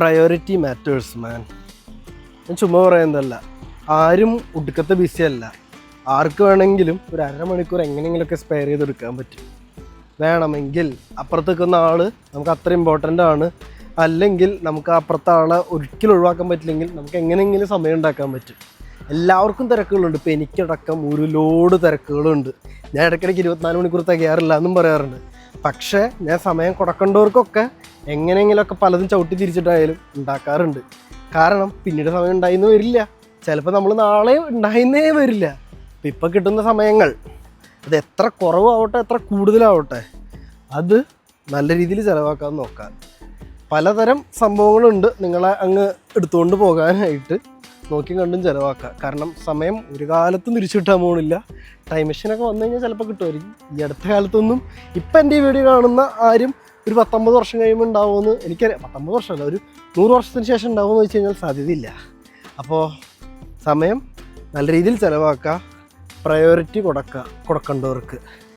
Priority matters മാൻ ഞാൻ ചുമ്മാ പറയുന്നതല്ല. ആരും ഒടുക്കത്തെ ബിസി അല്ല. ആർക്ക് വേണമെങ്കിലും ഒരു അരമണിക്കൂർ എങ്ങനെയെങ്കിലുമൊക്കെ സ്പെയർ ചെയ്തെടുക്കാൻ പറ്റും. വേണമെങ്കിൽ അപ്പുറത്തേക്കുന്ന ആൾ നമുക്ക് അത്ര ഇമ്പോർട്ടന്റ് ആണ്. അല്ലെങ്കിൽ നമുക്ക് അപ്പുറത്തെ ആളെ ഒരിക്കലും ഒഴിവാക്കാൻ പറ്റില്ലെങ്കിൽ നമുക്ക് എങ്ങനെയെങ്കിലും സമയം ഉണ്ടാക്കാൻ പറ്റും. എല്ലാവർക്കും തിരക്കുകളുണ്ട്. ഇപ്പോൾ എനിക്കടക്കം ഒരു ലോഡ് തിരക്കുകളുണ്ട്. ഞാൻ ഇടയ്ക്കിടയ്ക്ക് ഇരുപത്തിനാല് മണിക്കൂർ തികയാറില്ല എന്നും പറയാറുണ്ട്. പക്ഷേ ഞാൻ സമയം കൊടുക്കേണ്ടവർക്കൊക്കെ എങ്ങനെയെങ്കിലുമൊക്കെ പലതും ചവിട്ടി തിരിച്ചിട്ടായാലും ഉണ്ടാക്കാറുണ്ട്. കാരണം പിന്നീട് സമയം ഉണ്ടായിന്ന് വരില്ല. ചിലപ്പോൾ നമ്മൾ നാളെ ഉണ്ടായിന്നേ വരില്ല. അപ്പം ഇപ്പം കിട്ടുന്ന സമയങ്ങൾ അത് എത്ര കുറവാവട്ടെ എത്ര കൂടുതലാവട്ടെ അത് നല്ല രീതിയിൽ ചിലവാക്കാൻ നോക്കാം. പലതരം സംഭവങ്ങളുണ്ട് നിങ്ങളെ അങ്ങ് എടുത്തുകൊണ്ട് പോകാനായിട്ട്. നോക്കി കണ്ടും ചിലവാക്കുക കാരണം സമയം ഒരു കാലത്തും തിരിച്ചു കിട്ടാൻ പോകണില്ല ടൈം മെഷീനൊക്കെ വന്നു കഴിഞ്ഞാൽ ചിലപ്പോൾ കിട്ടുമായിരിക്കും. ഈ അടുത്ത കാലത്തൊന്നും ഇപ്പം എന്റെ ഈ വീഡിയോ കാണുന്ന ആരും ഒരു പത്തൊമ്പത് വർഷം കഴിയുമ്പോൾ ഉണ്ടാവുമെന്ന് എനിക്കറിയാം. പത്തൊമ്പത് വർഷമല്ല ഒരു നൂറ് വർഷത്തിന് ശേഷം ഉണ്ടാവുമെന്ന് വെച്ച് കഴിഞ്ഞാൽ സാധ്യതയില്ല. അപ്പോൾ സമയം നല്ല രീതിയിൽ ചിലവാക്കുക പ്രയോറിറ്റി കൊടുക്കുക കൊടുക്കേണ്ടവർക്ക്.